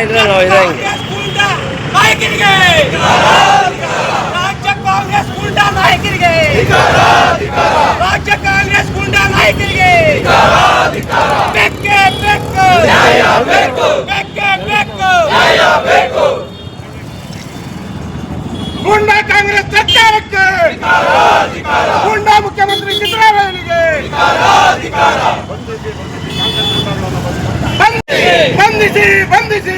ಇದ್ರೆ ನಾವು ಇದಂಗೆ ಕಾಂಗ್ರೆಸ್ ಗೂಂಡಾ ನಾಯಕರಿಗೆ ರಾಜ್ಯ ಕಾಂಗ್ರೆಸ್ ಗೂಂಡಾ ನಾಯಕರಿಗೆ ರಾಜ್ಯ ಕಾಂಗ್ರೆಸ್ ಗೂಂಡಾ ನಾಯಕರಿಗೆ ಬೆಕ್ಕೆ ಬೆಕ್ಕು ಬೆಕ್ಕೆ ಬೆಕ್ಕು ಗೂಂಡಾ ಕಾಂಗ್ರೆಸ್ ಸರ್ಕಾರಕ್ಕೆ ಗೂಂಡಾ ಮುಖ್ಯಮಂತ್ರಿ ಸಿದ್ದರಾಮಯ್ಯನಿಗೆ ಬಂಧಿಸಿ ಬಂಧಿಸಿ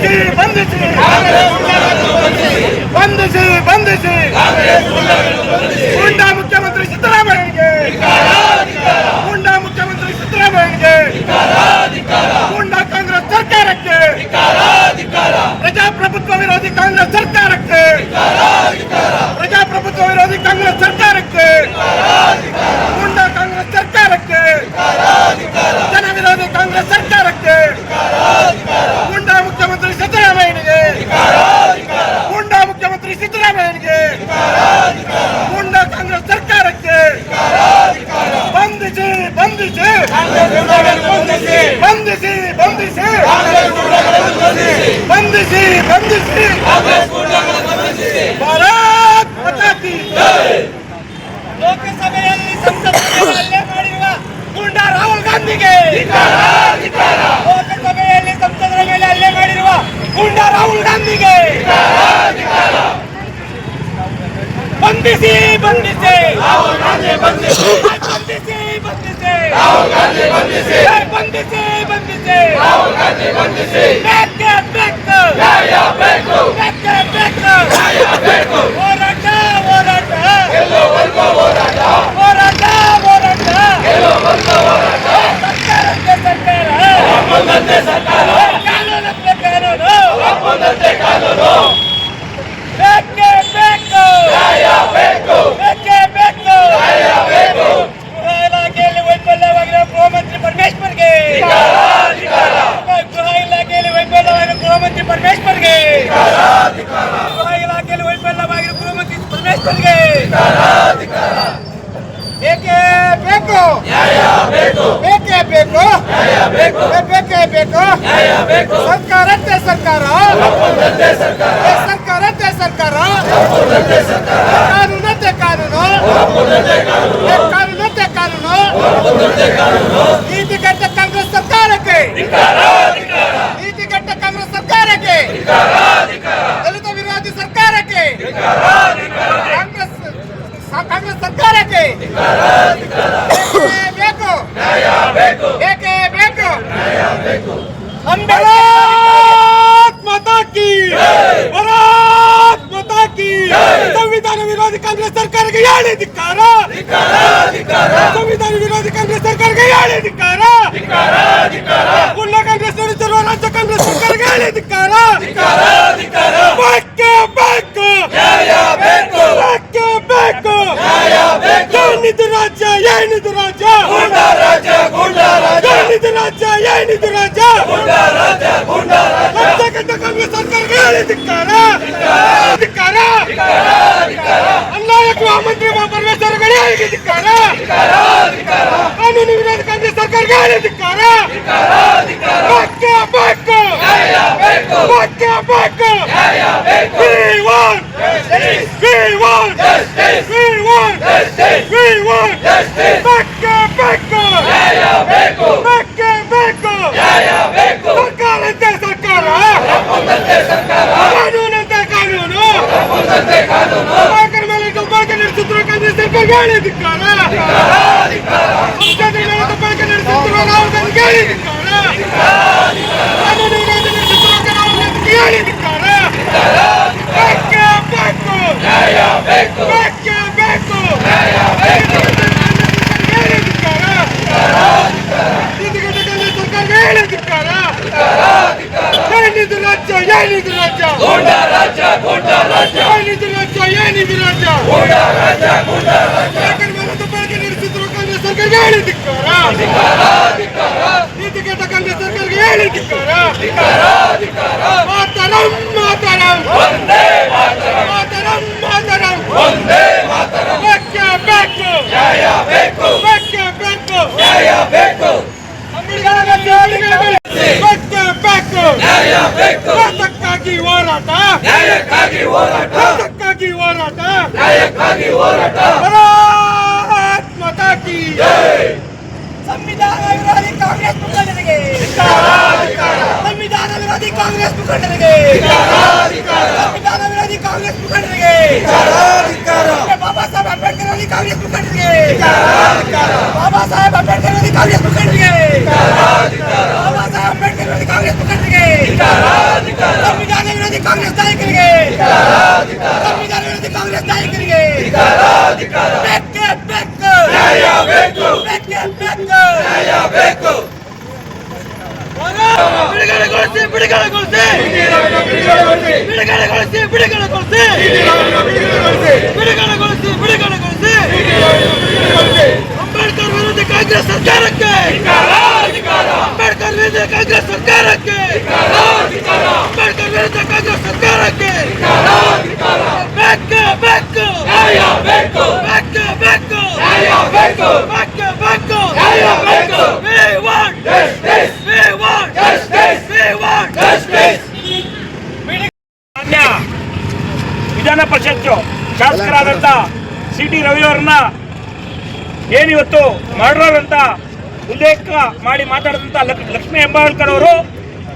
ಬಂಧಿಸಿ ಬಂಧಿಸಿ ಬಂಧಿಸಿ ಬಂಧಿಸಿ ಗೂಂಡಾ ಮುಖ್ಯಮಂತ್ರಿ ಸಿದ್ದರಾಮಯ್ಯನಿಗೆ ಗೂಂಡಾ ಮುಖ್ಯಮಂತ್ರಿ ಸಿದ್ದರಾಮಯ್ಯನಿಗೆ ಗೂಂಡಾ ಕಾಂಗ್ರೆಸ್ ಸರ್ಕಾರಕ್ಕೆ ಪ್ರಜಾಪ್ರಭುತ್ವ ವಿರೋಧಿ ಕಾಂಗ್ರೆಸ್ ಸರ್ಕಾರಕ್ಕೆ ಪ್ರಜಾಪ್ರಭುತ್ವ ವಿರೋಧಿ ಕಾಂಗ್ರೆಸ್ ಸರ್ಕಾರಕ್ಕೆ ಗೂಂಡಾ ಕಾಂಗ್ರೆಸ್ ಸರ್ಕಾರಕ್ಕೆ ಜನ ವಿರೋಧಿ ಕಾಂಗ್ರೆಸ್ ಸರ್ಕಾರಕ್ಕೆ ಗೂಂಡಾ ಮುಖ್ಯಮಂತ್ರಿ ಸಿದ್ದರಾಮಯ್ಯನಿಗೆ ಗೂಂಡಾ ಮುಖ್ಯಮಂತ್ರಿ ಸಿದ್ದರಾಮಯ್ಯನಿಗೆ ಗೂಂಡಾ ಕಾಂಗ್ರೆಸ್ ಸರ್ಕಾರಕ್ಕೆ ಬಂಧಿಸಿ ಬಂಧಿಸಿ. ಬಂಧಿಸಿ ಬಂಧಿಸಿ ಬಂಧಿಸಿ. ಬಂಧಿಸಿ ಭಾರತ್ ಮಾತಾ ಕಿ ಲೋಕಸಭೆಯಲ್ಲಿ ಸಂಸತ್ತಿನಲ್ಲಿ ಮಾಡಿರುವ ಗುಂಡಾ ರಾಹುಲ್ ಗಾಂಧಿಗೆ. ಲೋಕಸಭೆಯಲ್ಲಿ ಸಂಸದರ ಮೇಲೆ ಹಲ್ಲೆ ಮಾಡಿರುವ ಗುಂಡಾ ರಾಹುಲ್ ಗಾಂಧಿಗೆ. ಬಂಧಿಸಿ ಬಂಧಿಸಿ ಬಂಧಿಸಿ ಬಂಧಿಸಿ. ಬಂಧಿಸಿ ಬಂಧಿಸಿ ಬೇಕೇ. ಬೇಕು ಬೇಕೇ ಬೇಕು ಹೋರಾಟ ಹೋರಾಟ ಹೋರಾಟ ಹೋರಾಟ ಸರ್ಕಾರಕ್ಕೆ ಸರ್ಕಾರ ಕಾನೂನಕ್ಕೆ ಬೇಕು ಬೇಕೇ ಬೇಕು ಸರ್ಕಾರಕ್ಕೆ ಸರ್ಕಾರ ಏ ಸರ್ಕಾರಕ್ಕೆ ಸರ್ಕಾರ ಕಾನೂನತ್ತೆ ಕಾನೂನು ಏ ಕಾನೂನತ್ತೆ ಕಾನೂನು ನೀತಿಗಟ್ಟ ಕಾಂಗ್ರೆಸ್ ಸರ್ಕಾರಕ್ಕೆ ನೀತಿಗಟ್ಟ ಕಾಂಗ್ರೆಸ್ ಸರ್ಕಾರಕ್ಕೆ ದಲಿತ ವಿರೋಧಿ ಸರ್ಕಾರಕ್ಕೆ ಕಾಂಗ್ರೆಸ್ ಕಾಂಗ್ರೆಸ್ ಸರ್ಕಾರಕ್ಕೆ ಬೇಕೇ ಬೇಕು ಬೇಕೇ ಬೇಕು ಭಾರತ್ ಮಾತಾ ಕಿ ಭಾರತ್ ಮಾತಾ ಕಿ ಸಂವಿಧಾನ ವಿರೋಧಿ ಕಾಂಗ್ರೆಸ್ ಹೇಳಿ ಧಿಕ್ಕಾರ. ಸಂವಿಧಾನ ವಿರೋಧಿ ಕಾಂಗ್ರೆಸ್ ಸರ್ಕಾರಕ್ಕೆ ಯಾಳೆ ಧಿಕ್ಕಾರ. ಉಳ್ಳ ಕಾಂಗ್ರೆಸ್ ನಡೆಸಿರುವ ರಾಜ್ಯ ಕಾಂಗ್ರೆಸ್ ಸರ್ಕಾರಕ್ಕೆ ಯಾಳೆ ಧಿಕ್ಕಾರ. ಬೇಕೇ. ಬೇಕು. ಬೇಕೇ. ಬೇಕು. ಏನಿದು ರಾಜ್ಯ ಏನಿದು ರಾಜ್ಯ? ಏನಿದು ರಾಜ್ಯ ಏನಿದು ರಾಜ್ಯ? ರಾಜ್ಯಕ್ಕಂತ ಕಾಂಗ್ರೆಸ್ ಸರ್ಕಾರಕ್ಕೆ ಧಿಕ್ಕಾರ. ಧಿಕ್ಕಾರ. ಪರಮೇಶ್ವರಗಳು ಹೇಳಿ ಧಿಕ್ಕಾರ ಕಾನೂನು ವಿರೋಧ ಕಾಂಗ್ರೆಸ್ ಸರ್ಕಾರಕ್ಕೆ ಹೇಳಿ ಧಿಕ್ಕಾರ ಬೇಕೇ ಬೇಕು ಬೇಕೇ ಬೇಕು We want We want We want We want ಬೇಕೇ ಬೇಕು ಬೇಕೇ ಬೇಕು ಸರ್ಕಾರಂತೆ ಸರ್ಕಾರ ಕಾಂಗ್ರೆಸ್ ಸರ್ಕಾರಕ್ಕೆ ಹೇಳಿ ಧಿಕ್ಕಾರ ಸಂಸದರ ಮೇಲೆ ದಬ್ಬಾಳಿಕೆ ನಡೆಸುತ್ತಿರುವ ರಾಹುಲ್ ಗಾಂಧಿಗೆ ಹೇಳಿ ಧಿಕ್ಕಾರ ಕಾನೂನು ವಿರೋಧ ನಡೆಸುತ್ತಿರುವ ರಾಹುಲ್ ಗಾಂಧಿಗೆ ಹೇಳಿ ಧಿಕ್ಕಾರ ಬೇಕೇ ಬೇಕು ಬೇಕೇ ಬೇಕು ಹೇಳಿ ಧಿಕ್ಕಾರ ನೀತಿಗಟ್ಟ ಕಾಂಗ್ರೆಸ್ ಸರ್ಕಾರಕ್ಕೆ ಹೇಳಿ ಧಿಕ್ಕಾರ ಏನಿದು ರಾಜ್ಯ ಏನಿದು ರಾಜ್ಯ ಏನಿದು ರಾಜ್ಯ ಏನಿದು ರಾಜ್ಯ ಸರ್ಕಾರ ಮೇಲೆ ದಬ್ಬಾಳಿಕೆ ನಡೆಸುತ್ತಿರುವ ಕಾಂಗ್ರೆಸ್ ಸರ್ಕಾರಕ್ಕೆ ಹೇಳಿ ಧಿಕ್ಕಾರ ನೀತಿಗಟ್ಟ ಕಾಂಗ್ರೆಸ್ ಸರ್ಕಾರಕ್ಕೆ ಹೇಳಿ ಧಿಕ್ಕಾರ ಮಾತರಂ ಮಾತರಂ ಮಾತರಂ ಮಾತರಂ ಬೇಕೇ ಬೇಕು ಬೇಕೇ ಬೇಕು ಅಂಬೇಡ್ಕರ್ ಅವರ ಜೋಡಿಗಳ ಮೇಲೆ ನ್ಯಾಯಕ್ಕಾಗಿ ಹೋರಾಟ ನ್ಯಾಯಕ್ಕಾಗಿ ಹೋರಾಟ ಅದಕ್ಕಾಗಿ ಹೋರಾಟ ನ್ಯಾಯಕ್ಕಾಗಿ ಹೋರಾಟ ಭಾರತ್ ಮಾತಾ ಕಿ ಸಂವಿಧಾನ ವಿರೋಧಿ ಕಾಂಗ್ರೆಸ್ ಮುಖಂಡರಿಗೆ ಸಂವಿಧಾನ ವಿರೋಧಿ ಕಾಂಗ್ರೆಸ್ ಮುಖಂಡರಿಗೆ ಸಂವಿಧಾನ ವಿರೋಧಿ ಕಾಂಗ್ರೆಸ್ ಮುಖಂಡರಿಗೆ ಬಾಬಾ ಸಾಹೇಬ್ ಅಂಬೇಡ್ಕರ್ ವಿರೋಧಿ ಕಾಂಗ್ರೆಸ್ ಮುಖಂಡರಿಗೆ ಬಾಬಾ ಸಾಹೇಬ್ ಅಂಬೇಡ್ಕರ್ ವಿರೋಧಿ ಕಾಂಗ್ರೆಸ್ ಮುಖಂಡರಿಗೆ ಬಾಬಾ ಸಾಹೇಬ್ ಅಂಬೇಡ್ಕರ್ ವಿರೋಧಿ ಕಾಂಗ್ರೆಸ್ ಮುಖಂಡರಿಗೆ ಸಂವಿಧಾನ ವಿರೋಧಿ ಕಾಂಗ್ರೆಸ್ ನಾಯಕರಿಗೆ ಸಂವಿಧಾನ ವಿರೋಧಿ ಕಾಂಗ್ರೆಸ್ ನಾಯಕರಿಗೆ ಬೇಕೇ ಬೇಕು ನ್ಯಾಯ ಬೇಕು ಬೇಕೇ ಬೇಕು ನ್ಯಾಯ ಬೇಕು ಬಿಡುಗಡೆಗೊಳಿಸಿ ಬಿಡುಗಡೆಗೊಳಿಸಿ ಬಿಡುಗಡೆಗೊಳಿಸಿ ಅಂಬೇಡ್ಕರ್ ವಿರೋಧಿ ಕಾಂಗ್ರೆಸ್ ಸರ್ಕಾರಕ್ಕೆ! ಅಂಬೇಡ್ಕರ್ ವಿರೋಧಿ ಕಾಂಗ್ರೆಸ್ ಸರ್ಕಾರಕ್ಕೆ ಅಂಬೇಡ್ಕರ್ ವಿರುದ್ಧ ಕಾಂಗ್ರೆಸ್ ಸರ್ಕಾರಕ್ಕೆ ಬೇಕು ಬೇಕು ನ್ಯಾಯ ಬೇಕು ಬೇಕು ಬೇಕು ನ್ಯಾಯ ಬೇಕು ಬೇಕು ಬೇಕು ನ್ಯಾಯ ಬೇಕು We want Justice. We want Justice. We want Justice. ಮಾನ್ಯ ವಿಧಾನ ಪರಿಷತ್ ಶಾಸಕರಾದಂಥ ಸಿ ಟಿ ರವಿಯವರನ್ನ ಏನಿವತ್ತು ಮರ್ಡರ್ ಅಂತ ಉಲ್ಲೇಖ ಮಾಡಿ ಮಾತಾಡಿದಂಥ ಲಕ್ಷ್ಮಿ ಹೆಬ್ಬಾಳ್ಕರ್ ಅವರು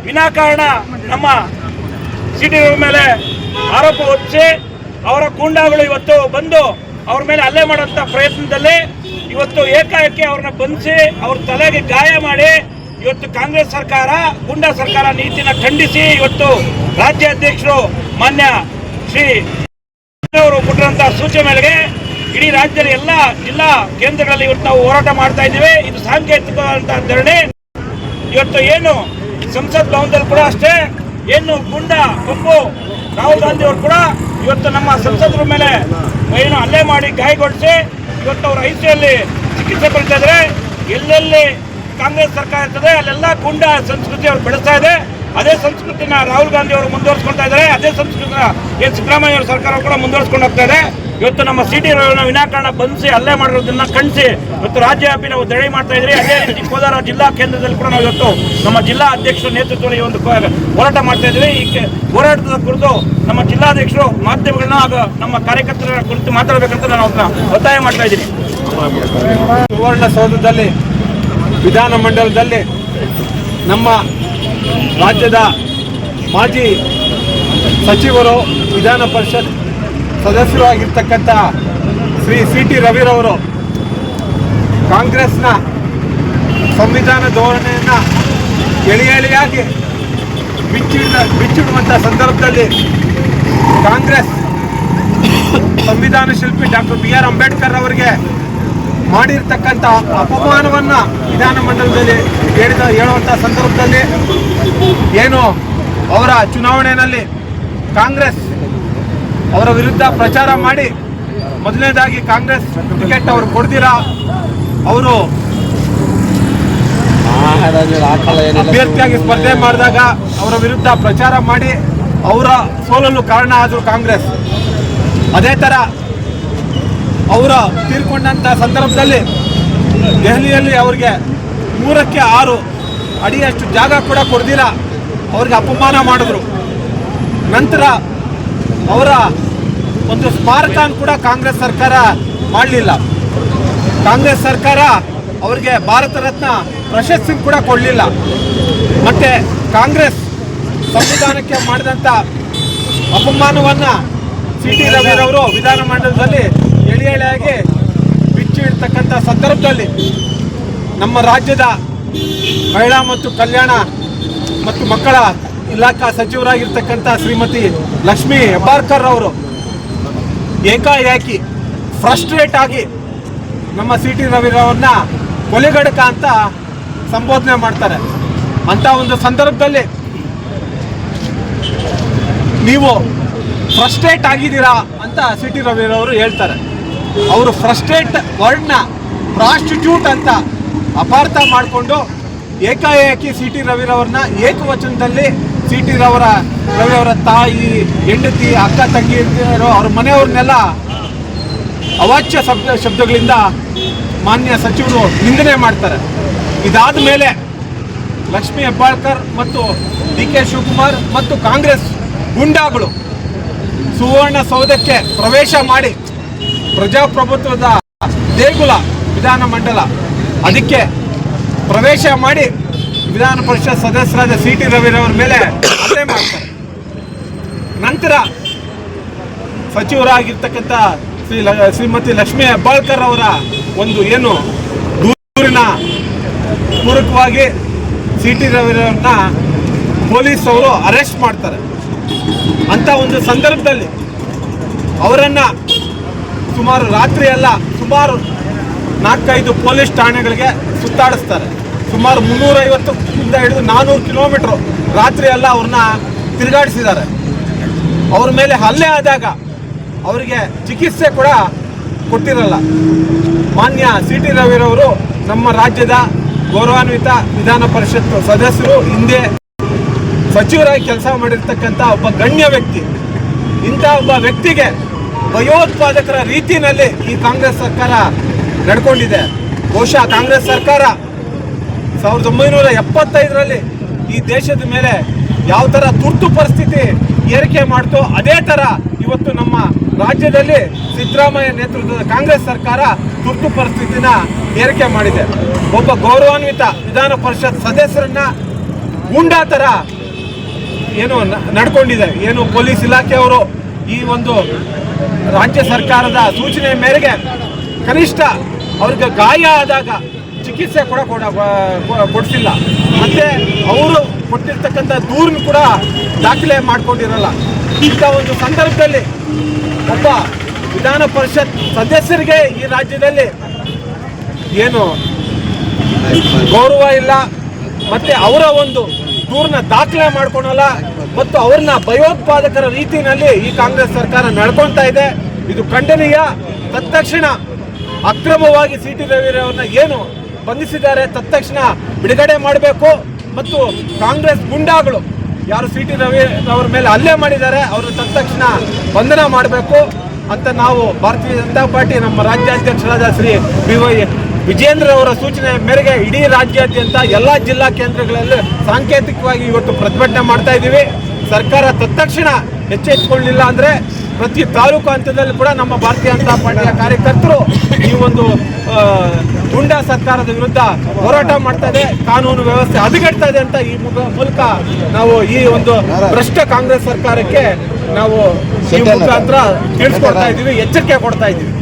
ವಿನಾಕಾರಣ ನಮ್ಮ ಸಿಟಿ ಮೇಲೆ ಆರೋಪ ಹೊತ್ತಿಸಿ ಅವರ ಗೂಂಡಾಗಳು ಇವತ್ತು ಬಂದು ಅವ್ರ ಮೇಲೆ ಹಲ್ಲೆ ಮಾಡುವಂಥ ಪ್ರಯತ್ನದಲ್ಲಿ ಇವತ್ತು ಏಕಾಏಕಿ ಅವ್ರನ್ನ ಬಂಧಿಸಿ ಅವ್ರ ತಲೆಗೆ ಗಾಯ ಮಾಡಿ ಇವತ್ತು ಕಾಂಗ್ರೆಸ್ ಸರ್ಕಾರ, ಗುಂಡಾ ಸರ್ಕಾರ ನೀತಿನ ಖಂಡಿಸಿ ಇವತ್ತು ರಾಜ್ಯಾಧ್ಯಕ್ಷರು ಮಾನ್ಯ ಶ್ರೀ ಅವರು ಕೊಟ್ಟಿರುವಂತಹ ಸೂಚನೆ ಮೇರೆಗೆ ಇಡೀ ರಾಜ್ಯದ ಎಲ್ಲ ಜಿಲ್ಲಾ ಕೇಂದ್ರಗಳಲ್ಲಿ ಇವತ್ತು ನಾವು ಹೋರಾಟ ಮಾಡ್ತಾ ಇದ್ದೀವಿ. ಇದು ಸಾಂಕೇತಿಕವಾದಂಥ ಧರಣಿ. ಇವತ್ತು ಏನು ಸಂಸತ್ ಭವನದಲ್ಲಿ ಕೂಡ ಅಷ್ಟೇ, ಏನು ಗುಂಡ ಕಪ್ಪು ರಾಹುಲ್ ಗಾಂಧಿ ಅವರು ಕೂಡ ಇವತ್ತು ನಮ್ಮ ಸಂಸದರ ಮೇಲೆ ಏನು ಹಲ್ಲೆ ಮಾಡಿ ಗಾಯಗೊಳಿಸಿ ಇವತ್ತು ಅವರು ಐಸಿಯಲ್ಲಿ ಚಿಕಿತ್ಸೆ ಪಡಿತಾ ಇದ್ದಾರೆ ಎಲ್ಲೆಲ್ಲಿ ಕಾಂಗ್ರೆಸ್ ಸರ್ಕಾರ ಇರ್ತದೆ, ಅಲ್ಲೆಲ್ಲ ಗುಂಡ ಸಂಸ್ಕೃತಿ ಅವರು ಬೆಳೆಸ್ತಾ ಇದೆ. ಅದೇ ಸಂಸ್ಕೃತಿನ ರಾಹುಲ್ ಗಾಂಧಿ ಅವರು ಮುಂದುವರಿಸ್ಕೊಳ್ತಾ ಇದ್ದಾರೆ. ಅದೇ ಸಂಸ್ಕೃತಿನ ಏನು ಸಿದ್ದರಾಮಯ್ಯ ಅವರ ಸರ್ಕಾರ ಕೂಡ ಮುಂದುವರಿಸ್ಕೊಂಡು ಹೋಗ್ತಾ ಇದೆ. ಇವತ್ತು ನಮ್ಮ ಸಿ ಟಿ ರವಿನ ವಿನಾಕಾರಣ ಬಂಧಿಸಿ ಹಲ್ಲೆ ಮಾಡಿರೋದನ್ನ ಖಂಡಿಸಿ ಇವತ್ತು ರಾಜ್ಯವ್ಯಾಪಿ ನಾವು ಧರಣಿ ಮಾಡ್ತಾ ಇದ್ರಿ. ಅದೇ ರೀತಿ ಕೋಲಾರ ಜಿಲ್ಲಾ ಕೇಂದ್ರದಲ್ಲಿ ಕೂಡ ನಾವು ಇವತ್ತು ನಮ್ಮ ಜಿಲ್ಲಾ ಅಧ್ಯಕ್ಷರ ನೇತೃತ್ವದಲ್ಲಿ ಒಂದು ಹೋರಾಟ ಮಾಡ್ತಾ ಇದ್ವಿ. ಈ ಹೋರಾಟದ ಕುರಿತು ನಮ್ಮ ಜಿಲ್ಲಾಧ್ಯಕ್ಷರು ಮಾಧ್ಯಮಗಳನ್ನ ಹಾಗೂ ನಮ್ಮ ಕಾರ್ಯಕರ್ತರ ಕುರಿತು ಮಾತಾಡಬೇಕಂತ ನಾನು ಅದನ್ನ ಒತ್ತಾಯ ಮಾಡ್ತಾ ಇದ್ದೀನಿ. ವಿಧಾನ ವಿಧಾನಮಂಡಲದಲ್ಲಿ ನಮ್ಮ ರಾಜ್ಯದ ಮಾಜಿ ಸಚಿವರು ವಿಧಾನ ಪರಿಷತ್ ಸದಸ್ಯರು ಆಗಿರ್ತಕ್ಕಂಥ ಶ್ರೀ ಸಿ ಟಿ ರವಿರವರು ಕಾಂಗ್ರೆಸ್ನ ಸಂವಿಧಾನ ಧೋರಣೆಯನ್ನು ಎಳಿ ಎಳಿಯಾಗಿ ಬಿಚ್ಚಿಡ ಬಿಚ್ಚಿಡುವಂಥ ಸಂದರ್ಭದಲ್ಲಿ ಕಾಂಗ್ರೆಸ್ ಸಂವಿಧಾನ ಶಿಲ್ಪಿ ಡಾಕ್ಟರ್ ಬಿ ಆರ್ ಅಂಬೇಡ್ಕರ್ ಅವರಿಗೆ ಮಾಡಿರ್ತಕ್ಕಂಥ ಅಪಮಾನವನ್ನ ವಿಧಾನಮಂಡಲದಲ್ಲಿ ಹೇಳಿದ ಹೇಳುವಂಥ ಸಂದರ್ಭದಲ್ಲಿ ಏನು ಅವರ ಚುನಾವಣೆಯಲ್ಲಿ ಕಾಂಗ್ರೆಸ್ ಅವರ ವಿರುದ್ಧ ಪ್ರಚಾರ ಮಾಡಿ ಮೊದಲನೇದಾಗಿ ಕಾಂಗ್ರೆಸ್ ಟಿಕೆಟ್ ಅವರು ಕೊಡ್ದಿರ ಅವರು ಅಭ್ಯರ್ಥಿಯಾಗಿ ಸ್ಪರ್ಧೆ ಮಾಡಿದಾಗ ಅವರ ವಿರುದ್ಧ ಪ್ರಚಾರ ಮಾಡಿ ಅವರ ಸೋಲಲು ಕಾರಣ ಆದರು ಕಾಂಗ್ರೆಸ್. ಅದೇ ಥರ ಅವರ ತೀರ್ಕೊಂಡಂಥ ಸಂದರ್ಭದಲ್ಲಿ ದೆಹಲಿಯಲ್ಲಿ ಅವ್ರಿಗೆ ಮೂರಕ್ಕೆ ಆರು ಅಡಿಯಷ್ಟು ಜಾಗ ಕೂಡ ಕೊಡ್ದಿಲ್ಲ. ಅವ್ರಿಗೆ ಅಪಮಾನ ಮಾಡಿದ್ರು. ನಂತರ ಅವರ ಒಂದು ಸ್ಮಾರಕ ಕೂಡ ಕಾಂಗ್ರೆಸ್ ಸರ್ಕಾರ ಮಾಡಲಿಲ್ಲ. ಕಾಂಗ್ರೆಸ್ ಸರ್ಕಾರ ಅವರಿಗೆ ಭಾರತ ರತ್ನ ಪ್ರಶಸ್ತಿ ಕೂಡ ಕೊಡಲಿಲ್ಲ. ಮತ್ತೆ ಕಾಂಗ್ರೆಸ್ ಸಂವಿಧಾನಕ್ಕೆ ಮಾಡಿದಂಥ ಅಪಮಾನವನ್ನು ಸಿ ಟಿ ರವಿರವರು ವಿಧಾನಮಂಡಲದಲ್ಲಿ ಎಳೆ ಎಳೆಯಾಗಿ ಬಿಚ್ಚಿಡ್ತಕ್ಕಂಥ ಸಂದರ್ಭದಲ್ಲಿ ನಮ್ಮ ರಾಜ್ಯದ ಮಹಿಳಾ ಮತ್ತು ಕಲ್ಯಾಣ ಮತ್ತು ಮಕ್ಕಳ ಇಲಾಖಾ ಸಚಿವರಾಗಿರ್ತಕ್ಕಂಥ ಶ್ರೀಮತಿ ಲಕ್ಷ್ಮೀ ಹೆಬ್ಬಾರ್ಕರ್ ಅವರು ಏಕಾಏಕಿ ಫ್ರಸ್ಟ್ರೇಟ್ ಆಗಿ ನಮ್ಮ ಸಿ ಟಿ ರವಿರವ್ರನ್ನ ಕೊಲೆಗಡಕ ಅಂತ ಸಂಬೋಧನೆ ಮಾಡ್ತಾರೆ. ಅಂತ ಒಂದು ಸಂದರ್ಭದಲ್ಲಿ ನೀವು ಫ್ರಸ್ಟ್ರೇಟ್ ಆಗಿದ್ದೀರಾ ಅಂತ ಸಿ ಟಿ ರವಿರವರು ಹೇಳ್ತಾರೆ. ಅವರು ಫ್ರಸ್ಟ್ರೇಟ್ ವರ್ಡ್ನ ಪ್ರಾಸ್ಟಿಟ್ಯೂಟ್ ಅಂತ ಅಪಾರ್ಥ ಮಾಡಿಕೊಂಡು ಏಕಾಏಕಿ ಸಿ ಟಿ ರವಿರವ್ರನ್ನ ಏಕವಚನದಲ್ಲಿ ಸಿ ಟಿ ರವರ ರವಿಯವರ ತಾಯಿ, ಹೆಂಡತಿ, ಅಕ್ಕ, ತಂಗಿ ಅವ್ರ ಮನೆಯವ್ರನ್ನೆಲ್ಲ ಅವಾಚ್ಯ ಶಬ್ದ ಶಬ್ದಗಳಿಂದ ಮಾನ್ಯ ಸಚಿವರು ನಿಂದನೆ ಮಾಡ್ತಾರೆ. ಇದಾದ ಮೇಲೆ ಲಕ್ಷ್ಮೀ ಹೆಬ್ಬಾಳ್ಕರ್ ಮತ್ತು ಡಿ ಕೆ ಶಿವಕುಮಾರ್ ಮತ್ತು ಕಾಂಗ್ರೆಸ್ ಗುಂಡಾಗಳು ಸುವರ್ಣ ಸೌಧಕ್ಕೆ ಪ್ರವೇಶ ಮಾಡಿ ಪ್ರಜಾಪ್ರಭುತ್ವದ ದೇಗುಲ ವಿಧಾನ ಮಂಡಲ ಅದಕ್ಕೆ ಪ್ರವೇಶ ಮಾಡಿ ವಿಧಾನ ಪರಿಷತ್ ಸದಸ್ಯರಾದ ಸಿ ಟಿ ರವಿರವರ ಮೇಲೆ ಹಲ್ಲೆ ಮಾಡ್ತಾರೆ. ನಂತರ ಸಚಿವರಾಗಿರ್ತಕ್ಕಂಥ ಶ್ರೀ ಶ್ರೀಮತಿ ಲಕ್ಷ್ಮೀ ಹೆಬ್ಬಾಳ್ಕರ್ ಅವರ ಒಂದು ಏನು ದೂರಿನ ಪೂರಕವಾಗಿ ಸಿ ಟಿ ರವಿರವ್ರನ್ನ ಪೊಲೀಸ್ ಅವರು ಅರೆಸ್ಟ್ ಮಾಡ್ತಾರೆ. ಅಂತ ಒಂದು ಸಂದರ್ಭದಲ್ಲಿ ಅವರನ್ನ ಸುಮಾರು ರಾತ್ರಿ ಎಲ್ಲ ಸುಮಾರು ನಾಲ್ಕೈದು ಪೊಲೀಸ್ ಠಾಣೆಗಳಿಗೆ ಸುತ್ತಾಡಿಸ್ತಾರೆ. ಸುಮಾರು ಮುನ್ನೂರೈವತ್ತು ಇಂದ ಹಿಡಿದು ನಾನ್ನೂರು ಕಿಲೋಮೀಟ್ರು ರಾತ್ರಿ ಎಲ್ಲ ಅವ್ರನ್ನ ತಿರುಗಾಡಿಸಿದ್ದಾರೆ. ಅವ್ರ ಮೇಲೆ ಹಲ್ಲೆ ಆದಾಗ ಅವರಿಗೆ ಚಿಕಿತ್ಸೆ ಕೂಡ ಕೊಟ್ಟಿರಲ್ಲ. ಮಾನ್ಯ ಸಿ ಟಿ ರವಿರವರು ನಮ್ಮ ರಾಜ್ಯದ ಗೌರವಾನ್ವಿತ ವಿಧಾನ ಪರಿಷತ್ ಸದಸ್ಯರು ಹಿಂದೆ ಸಚಿವರಾಗಿ ಕೆಲಸ ಮಾಡಿರ್ತಕ್ಕಂಥ ಒಬ್ಬ ಗಣ್ಯ ವ್ಯಕ್ತಿ. ಇಂಥ ಒಬ್ಬ ವ್ಯಕ್ತಿಗೆ ಭಯೋತ್ಪಾದಕರ ರೀತಿಯಲ್ಲಿ ಈ ಕಾಂಗ್ರೆಸ್ ಸರ್ಕಾರ ನಡ್ಕೊಂಡಿದೆ. ಬಹುಶಃ ಕಾಂಗ್ರೆಸ್ ಸರ್ಕಾರ ಸಾವಿರದ ಒಂಬೈನೂರ ಎಪ್ಪತ್ತೈದರಲ್ಲಿ ಈ ದೇಶದ ಮೇಲೆ ಯಾವ ಥರ ತುರ್ತು ಪರಿಸ್ಥಿತಿ ಏರಿಕೆ ಮಾಡ್ತೋ ಅದೇ ಥರ ಇವತ್ತು ನಮ್ಮ ರಾಜ್ಯದಲ್ಲಿ ಸಿದ್ದರಾಮಯ್ಯ ನೇತೃತ್ವದ ಕಾಂಗ್ರೆಸ್ ಸರ್ಕಾರ ತುರ್ತು ಪರಿಸ್ಥಿತಿನ ಏರಿಕೆ ಮಾಡಿದೆ. ಒಬ್ಬ ಗೌರವಾನ್ವಿತ ವಿಧಾನ ಪರಿಷತ್ ಸದಸ್ಯರನ್ನ ಗುಂಡಾ ಥರ ಏನು ನಡ್ಕೊಂಡಿದೆ. ಏನು ಪೊಲೀಸ್ ಇಲಾಖೆಯವರು ಈ ಒಂದು ರಾಜ್ಯ ಸರ್ಕಾರದ ಸೂಚನೆ ಮೇರೆಗೆ ಕನಿಷ್ಠ ಅವ್ರಿಗೆ ಗಾಯ ಆದಾಗ ಚಿಕಿತ್ಸೆ ಕೂಡ ಕೊಡಿಸಿಲ್ಲ. ಮತ್ತೆ ಅವರು ಕೊಟ್ಟಿರ್ತಕ್ಕಂಥ ದೂರನ್ನು ಕೂಡ ದಾಖಲೆ ಮಾಡಿಕೊಂಡಿರಲ್ಲ. ಇಂಥ ಒಂದು ಸಂದರ್ಭದಲ್ಲಿ ಒಬ್ಬ ವಿಧಾನ ಪರಿಷತ್ ಸದಸ್ಯರಿಗೆ ಈ ರಾಜ್ಯದಲ್ಲಿ ಏನು ಗೌರವ ಇಲ್ಲ. ಮತ್ತೆ ಅವರ ಒಂದು ದೂರನ್ನ ದಾಖಲೆ ಮಾಡ್ಕೊಳಲ್ಲ. ಮತ್ತು ಅವ್ರನ್ನ ಭಯೋತ್ಪಾದಕರ ರೀತಿಯಲ್ಲಿ ಈ ಕಾಂಗ್ರೆಸ್ ಸರ್ಕಾರ ನಡ್ಕೊಳ್ತಾ ಇದೆ. ಇದು ಖಂಡನೀಯ. ತತ್ಕ್ಷಣ ಅಕ್ರಮವಾಗಿ ಸಿ ಟಿ ರವಿರವ್ರನ್ನ ಏನು ಬಂಧಿಸಿದ್ದಾರೆ ತತ್ಕ್ಷಣ ಬಿಡುಗಡೆ ಮಾಡಬೇಕು. ಮತ್ತು ಕಾಂಗ್ರೆಸ್ ಗುಂಡಾಗಳು ಯಾರು ಸಿ ಟಿ ರವಿ ಅವರ ಮೇಲೆ ಹಲ್ಲೆ ಮಾಡಿದ್ದಾರೆ ಅವರು ತತ್ಕ್ಷಣ ಬಂಧನ ಮಾಡಬೇಕು ಅಂತ ನಾವು ಭಾರತೀಯ ಜನತಾ ಪಾರ್ಟಿ ನಮ್ಮ ರಾಜ್ಯಾಧ್ಯಕ್ಷರಾದ ಶ್ರೀ ಬಿ ವೈ ವಿಜೇಂದ್ರ ಅವರ ಸೂಚನೆ ಮೇರೆಗೆ ಇಡೀ ರಾಜ್ಯಾದ್ಯಂತ ಎಲ್ಲ ಜಿಲ್ಲಾ ಕೇಂದ್ರಗಳಲ್ಲಿ ಸಾಂಕೇತಿಕವಾಗಿ ಇವತ್ತು ಪ್ರತಿಭಟನೆ ಮಾಡ್ತಾ ಇದ್ದೀವಿ. ಸರ್ಕಾರ ತತ್ಕ್ಷಣ ಎಚ್ಚೆತ್ತುಕೊಳ್ಳಿಲ್ಲ ಅಂದರೆ ಪ್ರತಿ ತಾಲೂಕು ಹಂತದಲ್ಲಿ ಕೂಡ ನಮ್ಮ ಭಾರತೀಯ ಜನತಾ ಪಾರ್ಟಿಯ ಕಾರ್ಯಕರ್ತರು ಈ ಒಂದು ಗುಂಡಾ ಸರ್ಕಾರದ ವಿರುದ್ಧ ಹೋರಾಟ ಮಾಡ್ತಾ ಇದೆ ಕಾನೂನು ವ್ಯವಸ್ಥೆ ಹದಗೆಡ್ತಾ ಇದೆ ಅಂತ ಈ ಮೂಲಕ ನಾವು ಈ ಒಂದು ಭ್ರಷ್ಟ ಕಾಂಗ್ರೆಸ್ ಸರ್ಕಾರಕ್ಕೆ ನಾವು ಈ ಮುಖಾಂತರ ತಿಳಿಸ್ಕೊಡ್ತಾ ಇದ್ದೀವಿ ಎಚ್ಚರಿಕೆ ಕೊಡ್ತಾ ಇದ್ದೀವಿ.